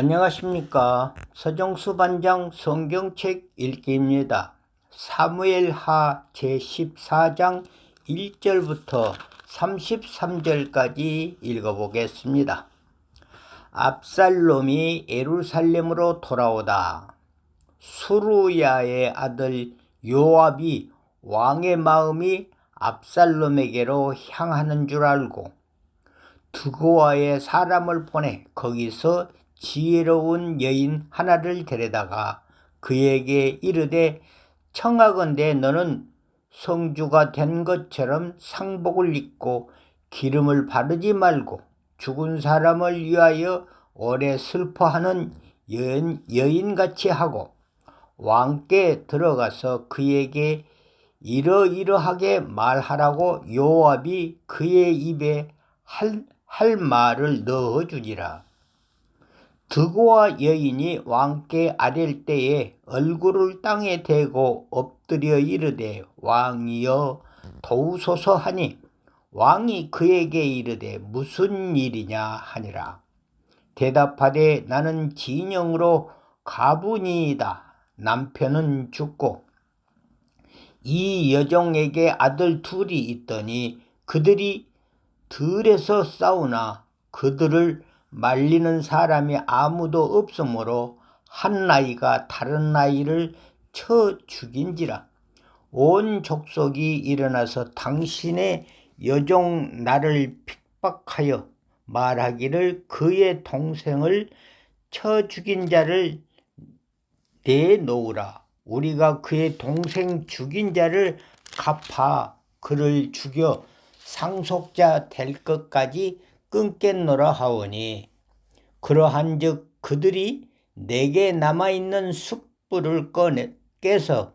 안녕하십니까. 서정수 반장 성경책 읽기입니다. 사무엘하 제14장 1절부터 33절까지 읽어보겠습니다. 압살롬이 예루살렘으로 돌아오다. 수루야의 아들 요압이 왕의 마음이 압살롬에게로 향하는 줄 알고 두고와의 사람을 보내 거기서 지혜로운 여인 하나를 데려다가 그에게 이르되 청하건대 너는 성주가 된 것처럼 상복을 입고 기름을 바르지 말고 죽은 사람을 위하여 오래 슬퍼하는 여인, 여인같이 하고 왕께 들어가서 그에게 이러이러하게 말하라고 요압이 그의 입에 할, 할 말을 넣어주니라. 드고와 여인이 왕께 아랠 때에 얼굴을 땅에 대고 엎드려 이르되 왕이여 도우소서 하니 왕이 그에게 이르되 무슨 일이냐 하니라. 대답하되 나는 진영으로 가분이이다. 남편은 죽고 이 여종에게 아들 둘이 있더니 그들이 들에서 싸우나 그들을 말리는 사람이 아무도 없으므로 한 나이가 다른 나이를 쳐 죽인지라. 온 족속이 일어나서 당신의 여종 나를 핍박하여 말하기를 그의 동생을 쳐 죽인 자를 내놓으라. 우리가 그의 동생 죽인 자를 갚아 그를 죽여 상속자 될 것까지 끊겠노라 하오니 그러한즉 그들이 내게 남아 있는 숯불을 꺼내 깨서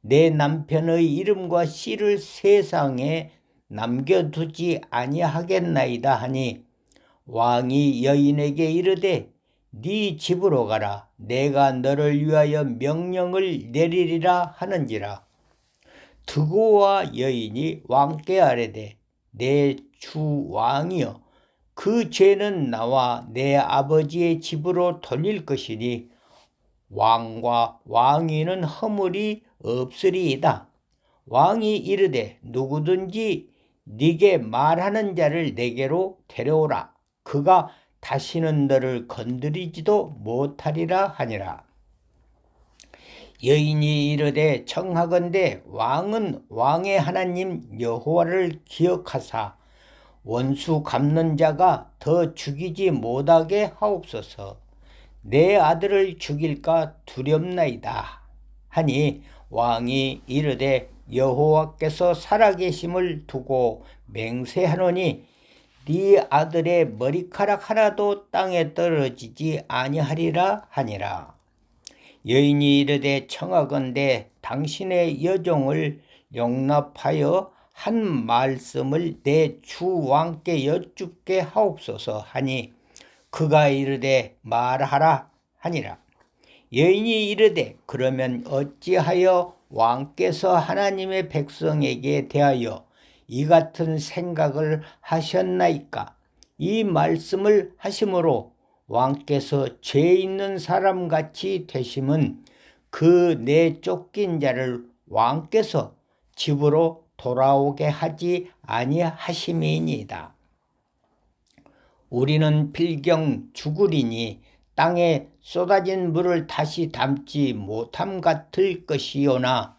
내 남편의 이름과 씨를 세상에 남겨두지 아니하겠나이다 하니 왕이 여인에게 이르되 네 집으로 가라. 내가 너를 위하여 명령을 내리리라 하는지라. 드고와 여인이 왕께 아뢰되 내 주 왕이여 그 죄는 나와 내 아버지의 집으로 돌릴 것이니 왕과 왕위는 허물이 없으리이다. 왕이 이르되 누구든지 네게 말하는 자를 내게로 데려오라. 그가 다시는 너를 건드리지도 못하리라 하니라. 여인이 이르되 청하건대 왕은 왕의 하나님 여호와를 기억하사 원수 갚는 자가 더 죽이지 못하게 하옵소서. 내 아들을 죽일까 두렵나이다. 하니 왕이 이르되 여호와께서 살아계심을 두고 맹세하노니 네 아들의 머리카락 하나도 땅에 떨어지지 아니하리라 하니라. 여인이 이르되 청하건대 당신의 여종을 용납하여 한 말씀을 내 주 왕께 여쭙게 하옵소서 하니 그가 이르되 말하라 하니라. 여인이 이르되 그러면 어찌하여 왕께서 하나님의 백성에게 대하여 이 같은 생각을 하셨나이까? 이 말씀을 하심으로 왕께서 죄 있는 사람 같이 되심은 그 내 쫓긴 자를 왕께서 집으로 돌아오게 하지 아니하심이니이다. 우리는 필경 죽으리니 땅에 쏟아진 물을 다시 담지 못함 같을 것이오나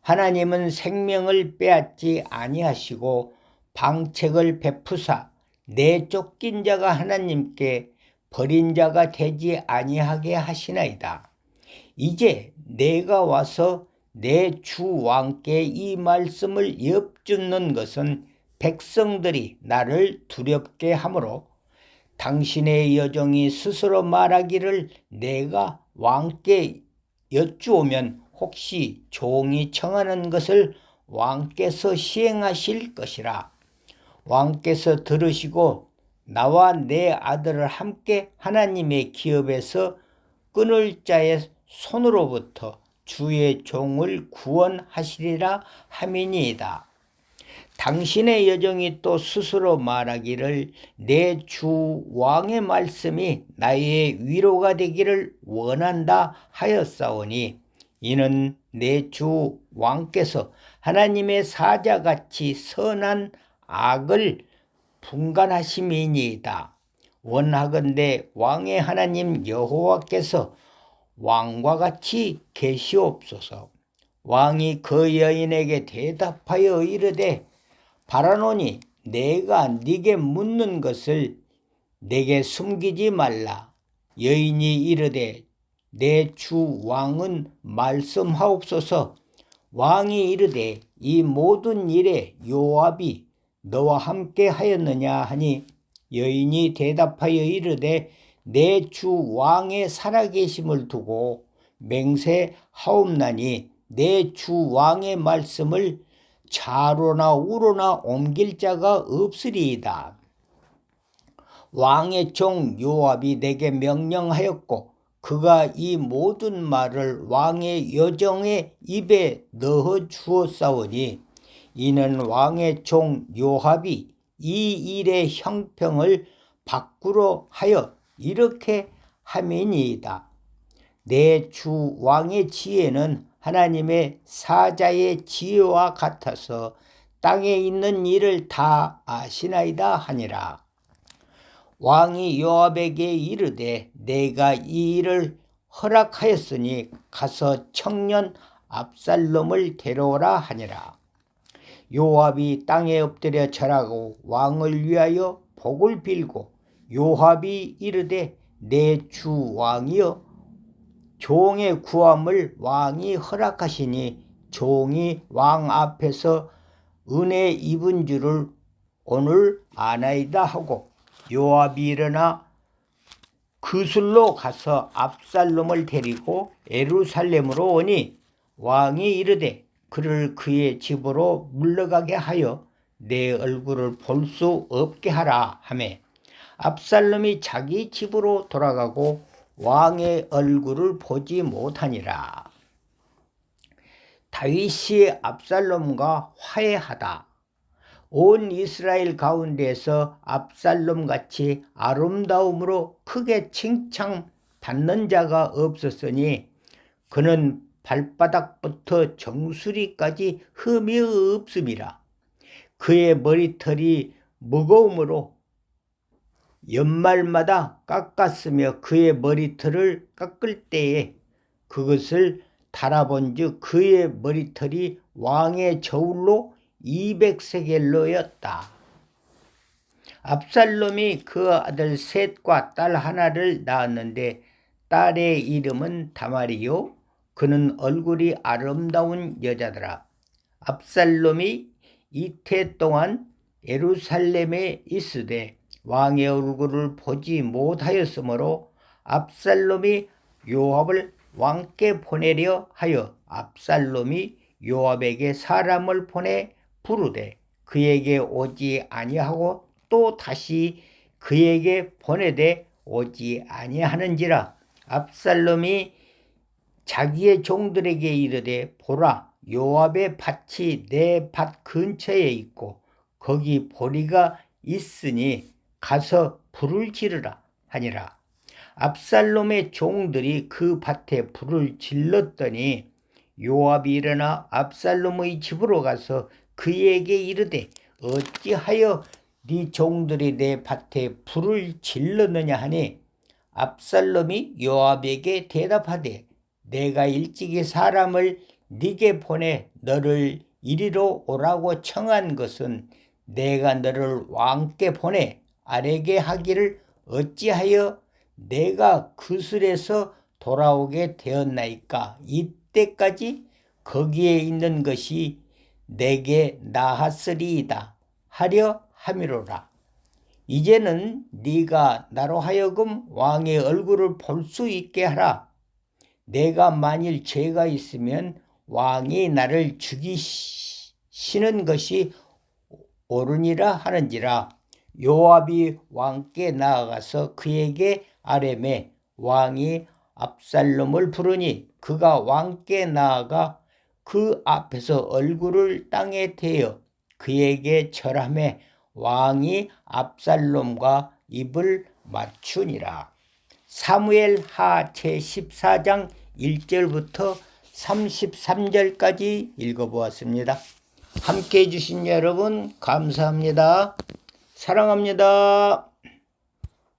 하나님은 생명을 빼앗지 아니하시고 방책을 베푸사 내 쫓긴 자가 하나님께 버린 자가 되지 아니하게 하시나이다. 이제 내가 와서 내 주 왕께 이 말씀을 엿듣는 것은 백성들이 나를 두렵게 하므로 당신의 여종이 스스로 말하기를 내가 왕께 여쭈오면 혹시 종이 청하는 것을 왕께서 시행하실 것이라. 왕께서 들으시고 나와 내 아들을 함께 하나님의 기업에서 끊을 자의 손으로부터 주의 종을 구원하시리라 함이니이다. 당신의 여정이 또 스스로 말하기를 내 주 왕의 말씀이 나의 위로가 되기를 원한다 하였사오니 이는 내 주 왕께서 하나님의 사자같이 선한 악을 분간하심이니이다. 원하건대 왕의 하나님 여호와께서 왕과 같이 계시옵소서. 왕이 그 여인에게 대답하여 이르되 바라노니 내가 네게 묻는 것을 내게 숨기지 말라. 여인이 이르되 내 주 왕은 말씀하옵소서. 왕이 이르되 이 모든 일에 요압이 너와 함께 하였느냐 하니 여인이 대답하여 이르되 내 주 왕의 살아계심을 두고 맹세하옵나니 내 주 왕의 말씀을 좌로나 우로나 옮길 자가 없으리이다. 왕의 종 요압이 내게 명령하였고 그가 이 모든 말을 왕의 여정의 입에 넣어 주었사오니 이는 왕의 종 요압이 이 일의 형평을 바꾸려 하여 이렇게 함이니이다. 내 주 왕의 지혜는 하나님의 사자의 지혜와 같아서 땅에 있는 일을 다 아시나이다 하니라. 왕이 요압에게 이르되 내가 이 일을 허락하였으니 가서 청년 압살롬을 데려오라 하니라. 요압이 땅에 엎드려 절하고 왕을 위하여 복을 빌고 요압이 이르되 내 주 왕이여 종의 구함을 왕이 허락하시니 종이 왕 앞에서 은혜 입은 줄을 오늘 아나이다 하고 요압이 일어나 그술로 가서 압살롬을 데리고 에루살렘으로 오니 왕이 이르되 그를 그의 집으로 물러가게 하여 내 얼굴을 볼 수 없게 하라 하매 압살롬이 자기 집으로 돌아가고 왕의 얼굴을 보지 못하니라. 다윗이 압살롬과 화해하다. 온 이스라엘 가운데서 압살롬 같이 아름다움으로 크게 칭찬받는 자가 없었으니 그는 발바닥부터 정수리까지 흠이 없음이라. 그의 머리털이 무거움으로 연말마다 깎았으며 그의 머리털을 깎을 때에 그것을 달아본즉 그의 머리털이 왕의 저울로 200세겔로였다. 압살롬이 그 아들 셋과 딸 하나를 낳았는데 딸의 이름은 다말이요 그는 얼굴이 아름다운 여자더라. 압살롬이 이태 동안 예루살렘에 있으되 왕의 얼굴을 보지 못하였으므로 압살롬이 요압을 왕께 보내려 하여 압살롬이 요압에게 사람을 보내 부르되 그에게 오지 아니하고 또 다시 그에게 보내되 오지 아니하는지라 압살롬이 자기의 종들에게 이르되 보라 요압의 밭이 내 밭 근처에 있고 거기 보리가 있으니 가서 불을 지르라 하니라. 압살롬의 종들이 그 밭에 불을 질렀더니 요압이 일어나 압살롬의 집으로 가서 그에게 이르되 어찌하여 네 종들이 내 밭에 불을 질렀느냐 하니 압살롬이 요압에게 대답하되 내가 일찍이 사람을 네게 보내 너를 이리로 오라고 청한 것은 내가 너를 왕께 보내 아래게 하기를 어찌하여 내가 그술에서 돌아오게 되었나이까? 이때까지 거기에 있는 것이 내게 나았으리이다 하려 함이로라. 이제는 네가 나로 하여금 왕의 얼굴을 볼 수 있게 하라. 내가 만일 죄가 있으면 왕이 나를 죽이시는 것이 옳으니라 하는지라 요압이 왕께 나아가서 그에게 아뢰매 왕이 압살롬을 부르니 그가 왕께 나아가 그 앞에서 얼굴을 땅에 대어 그에게 절함에 왕이 압살롬과 입을 맞추니라. 사무엘 하 제14장 1절부터 33절까지 읽어보았습니다. 함께 해주신 여러분 감사합니다. 사랑합니다.